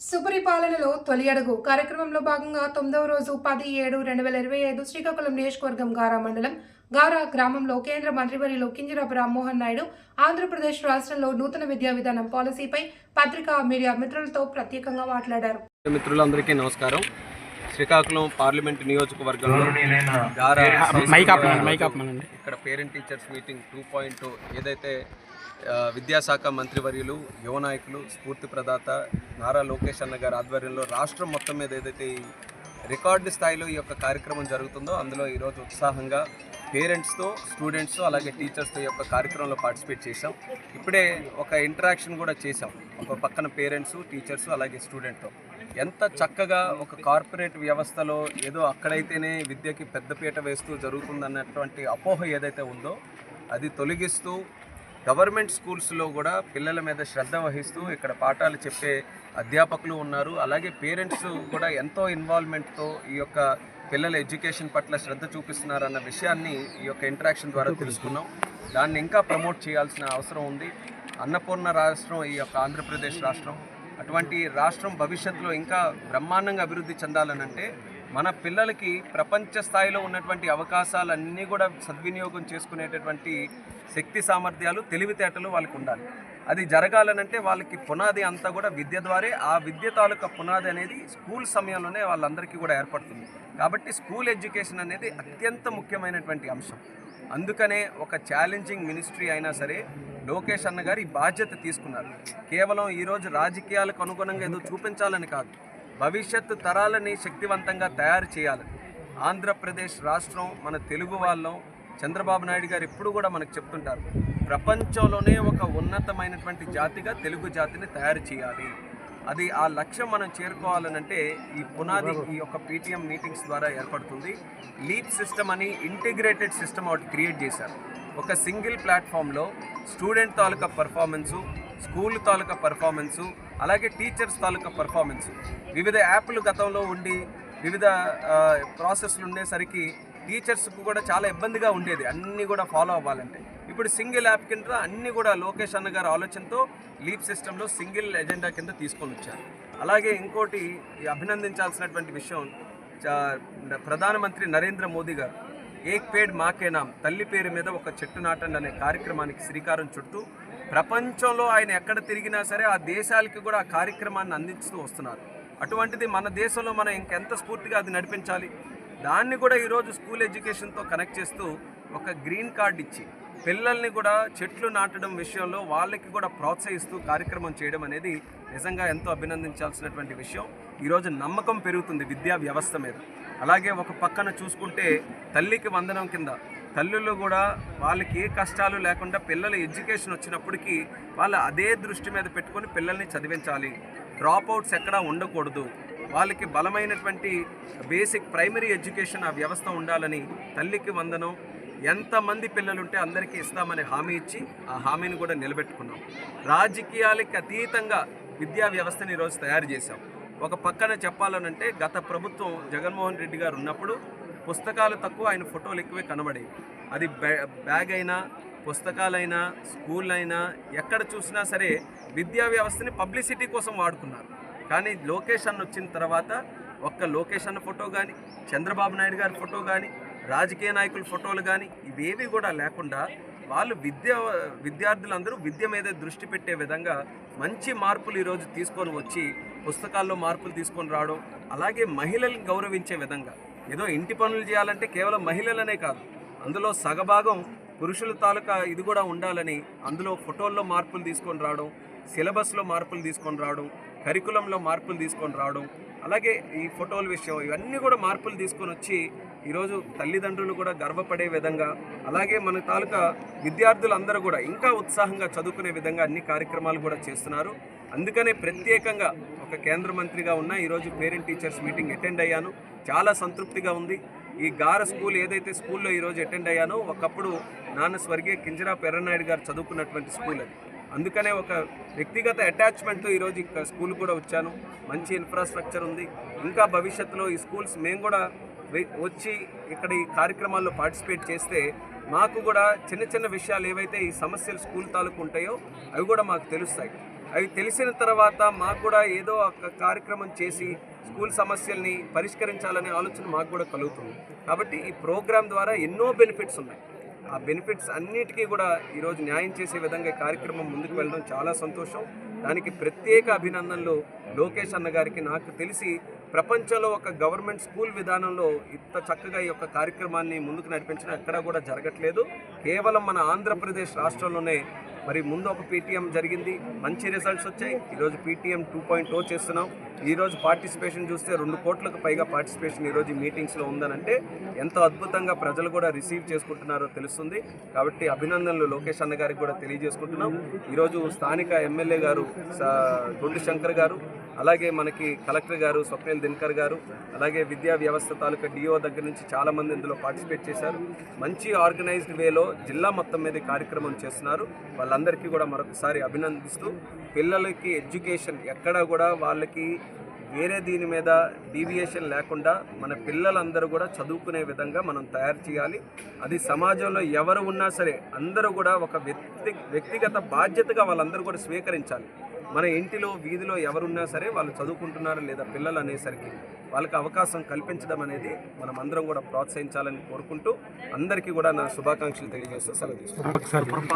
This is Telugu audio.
సుపరిపాలనలో తొలి అడుగు. కార్యక్రమంలో భాగంగా తొమ్మిదవ రోజు పది ఏడు రెండు వేల ఇరవై ఐదు శ్రీకాకుళం నియోజకవర్గం గారా మండలం గారా గ్రామంలో కేంద్ర మంత్రివర్యులు కింజరాపు రామ్మోహన్ నాయుడు ఆంధ్రప్రదేశ్ రాష్ట్రంలో నూతన విద్యా విధానం పాలసీపై పత్రికా మీడియా మిత్రులతో ప్రత్యేకంగా మాట్లాడారు. మిత్రులందరికీ నమస్కారం. శ్రీకాకుళం పార్లమెంట్ నియోజకవర్గంలో ఇక్కడ parent teachers meeting two point ఏదైతే విద్యాశాఖ మంత్రివర్యులు యువ నాయకులు స్ఫూర్తి ప్రదాత నారా లోకేష్ అన్న గారి ఆధ్వర్యంలో రాష్ట్రం మొత్తం మీద ఏదైతే ఈ రికార్డు స్థాయిలో ఈ యొక్క కార్యక్రమం జరుగుతుందో అందులో ఈరోజు ఉత్సాహంగా పేరెంట్స్తో స్టూడెంట్స్తో అలాగే టీచర్స్తో ఈ యొక్క కార్యక్రమంలో పార్టిసిపేట్ చేశాం. ఇప్పుడే ఒక ఇంటరాక్షన్ కూడా చేశాం. ఒక పక్కన పేరెంట్స్ టీచర్స్ అలాగే స్టూడెంట్తో. ఎంత చక్కగా ఒక కార్పొరేట్ వ్యవస్థలో ఏదో అక్కడైతేనే విద్యకి పెద్దపీట వేస్తూ జరుగుతుందన్నటువంటి అపోహ ఏదైతే ఉందో అది తొలగిస్తూ గవర్నమెంట్ స్కూల్స్లో కూడా పిల్లల మీద శ్రద్ధ వహిస్తూ ఇక్కడ పాఠాలు చెప్పే అధ్యాపకులు ఉన్నారు. అలాగే పేరెంట్స్ కూడా ఎంతో ఇన్వాల్వ్మెంట్తో ఈ యొక్క పిల్లల ఎడ్యుకేషన్ పట్ల శ్రద్ధ చూపిస్తున్నారన్న విషయాన్ని ఈ యొక్క ఇంటరాక్షన్ ద్వారా తెలుసుకున్నాం. దాన్ని ఇంకా ప్రమోట్ చేయాల్సిన అవసరం ఉంది. అన్నపూర్ణ రాష్ట్రం ఈ యొక్క ఆంధ్రప్రదేశ్ రాష్ట్రం. అటువంటి రాష్ట్రం భవిష్యత్తులో ఇంకా బ్రహ్మాండంగా అభివృద్ధి చెందాలనంటే మన పిల్లలకి ప్రపంచ స్థాయిలో ఉన్నటువంటి అవకాశాలన్నీ కూడా సద్వినియోగం చేసుకునేటటువంటి శక్తి సామర్థ్యాలు తెలివితేటలు వాళ్ళకి ఉండాలి. అది జరగాలనంటే వాళ్ళకి పునాది అంతా కూడా విద్య ద్వారే ఆ విద్య తాలూకా పునాది అనేది స్కూల్ సమయంలోనే వాళ్ళందరికీ కూడా ఏర్పడుతుంది. కాబట్టి స్కూల్ ఎడ్యుకేషన్ అనేది అత్యంత ముఖ్యమైనటువంటి అంశం. అందుకనే ఒక ఛాలెంజింగ్ మినిస్ట్రీ అయినా సరే లోకేష్ అన్న గారు ఈ బాధ్యత తీసుకున్నారు. కేవలం ఈరోజు రాజకీయాలకు అనుగుణంగా ఏదో చూపించాలని కాదు. భవిష్యత్తు తరాలని శక్తివంతంగా తయారు చేయాలని. ఆంధ్రప్రదేశ్ రాష్ట్రం మన తెలుగు వాళ్ళం. చంద్రబాబు నాయుడు గారు ఎప్పుడు కూడా మనకు చెప్తుంటారు ప్రపంచంలోనే ఒక ఉన్నతమైనటువంటి జాతిగా తెలుగు జాతిని తయారు చేయాలి. అది ఆ లక్ష్యం మనం చేరుకోవాలనంటే ఈ పునాది ఈ యొక్క పీటీఎం మీటింగ్స్ ద్వారా ఏర్పడుతుంది. లీప్ సిస్టమ్ అని ఇంటిగ్రేటెడ్ సిస్టమ్ ఒకటి క్రియేట్ చేశారు. ఒక సింగిల్ ప్లాట్ఫామ్లో స్టూడెంట్ తాలూకా పర్ఫార్మెన్సు స్కూల్ తాలూకా పర్ఫార్మెన్సు అలాగే టీచర్స్ తాలూకా పర్ఫార్మెన్సు. వివిధ యాప్లు గతంలో ఉండి వివిధ ప్రాసెస్లు ఉండేసరికి టీచర్స్కు కూడా చాలా ఇబ్బందిగా ఉండేది. అన్నీ కూడా ఫాలో అవ్వాలంటే. ఇప్పుడు సింగిల్ యాప్ కింద అన్నీ కూడా లోకేష్ అన్న గారి ఆలోచనతో లీప్ సిస్టంలో సింగిల్ ఎజెండా కింద తీసుకొని వచ్చారు. అలాగే ఇంకోటి ఈ అభినందించాల్సినటువంటి విషయం ప్రధానమంత్రి నరేంద్ర మోదీ గారు. ఏక్ పేడ్ మాకేనాం తల్లి పేరు మీద ఒక చెట్టు నాటండి అనే కార్యక్రమానికి శ్రీకారం చుట్టూ ప్రపంచంలో ఆయన ఎక్కడ తిరిగినా సరే ఆ దేశాలకి కూడా ఆ కార్యక్రమాన్ని అందిస్తూ వస్తున్నారు. అటువంటిది మన దేశంలో మనం ఇంకెంత స్ఫూర్తిగా అది నడిపించాలి? దాన్ని కూడా ఈరోజు స్కూల్ ఎడ్యుకేషన్తో కనెక్ట్ చేస్తూ ఒక గ్రీన్ కార్డ్ ఇచ్చి పిల్లల్ని కూడా చెట్లు నాటడం విషయంలో వాళ్ళకి కూడా ప్రోత్సహిస్తూ కార్యక్రమం చేయడం అనేది నిజంగా ఎంతో అభినందించాల్సినటువంటి విషయం. ఈరోజు నమ్మకం పెరుగుతుంది విద్యా వ్యవస్థ మీద. అలాగే ఒక పక్కన చూసుకుంటే తల్లికి వందనం కింద తల్లులు కూడా వాళ్ళకి ఏ కష్టాలు లేకుండా పిల్లల ఎడ్యుకేషన్ వచ్చినప్పటికీ వాళ్ళు అదే దృష్టి మీద పెట్టుకొని పిల్లల్ని చదివించాలి. డ్రాప్ అవుట్స్ ఎక్కడా ఉండకూడదు. వాళ్ళకి బలమైనటువంటి బేసిక్ ప్రైమరీ ఎడ్యుకేషన్ ఆ వ్యవస్థ ఉండాలని తల్లికి వందనం ఎంతమంది పిల్లలుంటే అందరికీ ఇస్తామని హామీ ఇచ్చి ఆ హామీని కూడా నిలబెట్టుకున్నాం. రాజకీయాలకి అతీతంగా విద్యా వ్యవస్థని ఈరోజు తయారు చేశాం. ఒక పక్కన చెప్పాలనంటే గత ప్రభుత్వం జగన్మోహన్ రెడ్డి గారు ఉన్నప్పుడు పుస్తకాలు తక్కువ ఆయన ఫోటోలు ఎక్కువే కనబడేవి. అది బ్యా- బ్యాగ్ అయినా పుస్తకాలైనా స్కూల్ అయినా ఎక్కడ చూసినా సరే విద్యా వ్యవస్థని పబ్లిసిటీ కోసం వాడుకున్నారు. కానీ లోకేష్ అన్న వచ్చిన తర్వాత ఒక్క లోకేష్ అన్న ఫోటో కానీ చంద్రబాబు నాయుడు గారి ఫోటో కానీ రాజకీయ నాయకుల ఫోటోలు కానీ ఇవేవి కూడా లేకుండా వాళ్ళు విద్య విద్యార్థులందరూ విద్య మీద దృష్టి పెట్టే విధంగా మంచి మార్పులు ఈరోజు తీసుకొని వచ్చి పుస్తకాల్లో మార్పులు తీసుకొని రావడం అలాగే మహిళల్ని గౌరవించే విధంగా. ఏదో ఇంటి పనులు చేయాలంటే కేవలం మహిళలనే కాదు అందులో సగభాగం పురుషుల తాలూకా ఇది కూడా ఉండాలని అందులో ఫోటోల్లో మార్పులు తీసుకొని రావడం సిలబస్లో మార్పులు తీసుకొని రావడం కరికులంలో మార్పులు తీసుకొని రావడం అలాగే ఈ ఫోటోల విషయం ఇవన్నీ కూడా మార్పులు తీసుకొని వచ్చి ఈరోజు తల్లిదండ్రులు కూడా గర్వపడే విధంగా అలాగే మన తాలూకా విద్యార్థులందరూ కూడా ఇంకా ఉత్సాహంగా చదువుకునే విధంగా అన్ని కార్యక్రమాలు కూడా చేస్తున్నారు. అందుకనే ప్రత్యేకంగా ఒక కేంద్ర మంత్రిగా ఉన్న ఈరోజు పేరెంట్ టీచర్స్ మీటింగ్ అటెండ్ అయ్యాను. చాలా సంతృప్తిగా ఉంది. ఈ గార స్కూల్ ఏదైతే స్కూల్లో ఈరోజు అటెండ్ అయ్యానో ఒకప్పుడు నాన్న స్వర్గీయ కింజరా పెర్రనాయుడు గారు చదువుకున్నటువంటి స్కూల్ అది. అందుకనే ఒక వ్యక్తిగత అటాచ్మెంట్తో ఈరోజు స్కూల్ కూడా వచ్చాను. మంచి ఇన్ఫ్రాస్ట్రక్చర్ ఉంది. ఇంకా భవిష్యత్తులో ఈ స్కూల్స్ మేము కూడా వచ్చి ఇక్కడ ఈ కార్యక్రమాల్లో పార్టిసిపేట్ చేస్తే మాకు కూడా చిన్న చిన్న విషయాలు ఏవైతే ఈ సమస్యలు స్కూల్ తాలూకు ఉంటాయో అవి కూడా మాకు తెలుస్తాయి. అవి తెలిసిన తర్వాత మాకు కూడా ఏదో ఒక కార్యక్రమం చేసి స్కూల్ సమస్యల్ని పరిష్కరించాలనే ఆలోచన మాకు కూడా కలుగుతుంది. కాబట్టి ఈ ప్రోగ్రాం ద్వారా ఎన్నో బెనిఫిట్స్ ఉన్నాయి. ఆ బెనిఫిట్స్ అన్నిటికీ కూడా ఈరోజు న్యాయం చేసే విధంగా కార్యక్రమం ముందుకు వెళ్ళడం చాలా సంతోషం. దానికి ప్రత్యేక అభినందనలు లోకేష్ అన్న గారికి నాకు తెలిసి ప్రపంచంలో ఒక గవర్నమెంట్ స్కూల్ విధానంలో ఇంత చక్కగా ఈ యొక్క కార్యక్రమాన్ని ముందుకు నడిపించడం ఎక్కడా కూడా జరగట్లేదు. కేవలం మన ఆంధ్రప్రదేశ్ రాష్ట్రంలోనే మరి ముందు ఒక పీటీఎం జరిగింది. మంచి రిజల్ట్స్ వచ్చాయి. ఈరోజు పీటీఎం టూ పాయింట్ ఓ చేస్తున్నాం. ఈరోజు పార్టిసిపేషన్ చూస్తే రెండు కోట్లకు పైగా పార్టిసిపేషన్ ఈరోజు ఈ మీటింగ్స్లో ఉందనంటే ఎంతో అద్భుతంగా ప్రజలు కూడా రిసీవ్ చేసుకుంటున్నారో తెలుస్తుంది. కాబట్టి అభినందనలు లోకేష్ అన్న గారికి కూడా తెలియజేసుకుంటున్నాం. ఈరోజు స్థానిక ఎమ్మెల్యే గారు గుండు శంకర్ గారు అలాగే మనకి కలెక్టర్ గారు స్వప్నేల్ దినకర్ గారు అలాగే విద్యా వ్యవస్థ తాలూకా డిఓ దగ్గర నుంచి చాలామంది ఇందులో పార్టిసిపేట్ చేశారు. మంచి ఆర్గనైజ్డ్ వేలో జిల్లా మొత్తం మీద కార్యక్రమం చేస్తున్నారు. వాళ్ళ వాళ్ళందరికీ కూడా మరొకసారి అభినందిస్తూ పిల్లలకి ఎడ్యుకేషన్ ఎక్కడ కూడా వాళ్ళకి వేరే దీని మీద డీవియేషన్ లేకుండా మన పిల్లలందరూ కూడా చదువుకునే విధంగా మనం తయారు చేయాలి. అది సమాజంలో ఎవరు ఉన్నా సరే అందరూ కూడా ఒక వ్యక్తి వ్యక్తిగత బాధ్యతగా వాళ్ళందరూ కూడా స్వీకరించాలి. మన ఇంటిలో వీధిలో ఎవరున్నా సరే వాళ్ళు చదువుకుంటున్నారు లేదా పిల్లలు అనేసరికి వాళ్ళకి అవకాశం కల్పించడం అనేది మనం అందరం కూడా ప్రోత్సహించాలని కోరుకుంటూ అందరికీ కూడా నా శుభాకాంక్షలు తెలియజేస్తూ సెలవు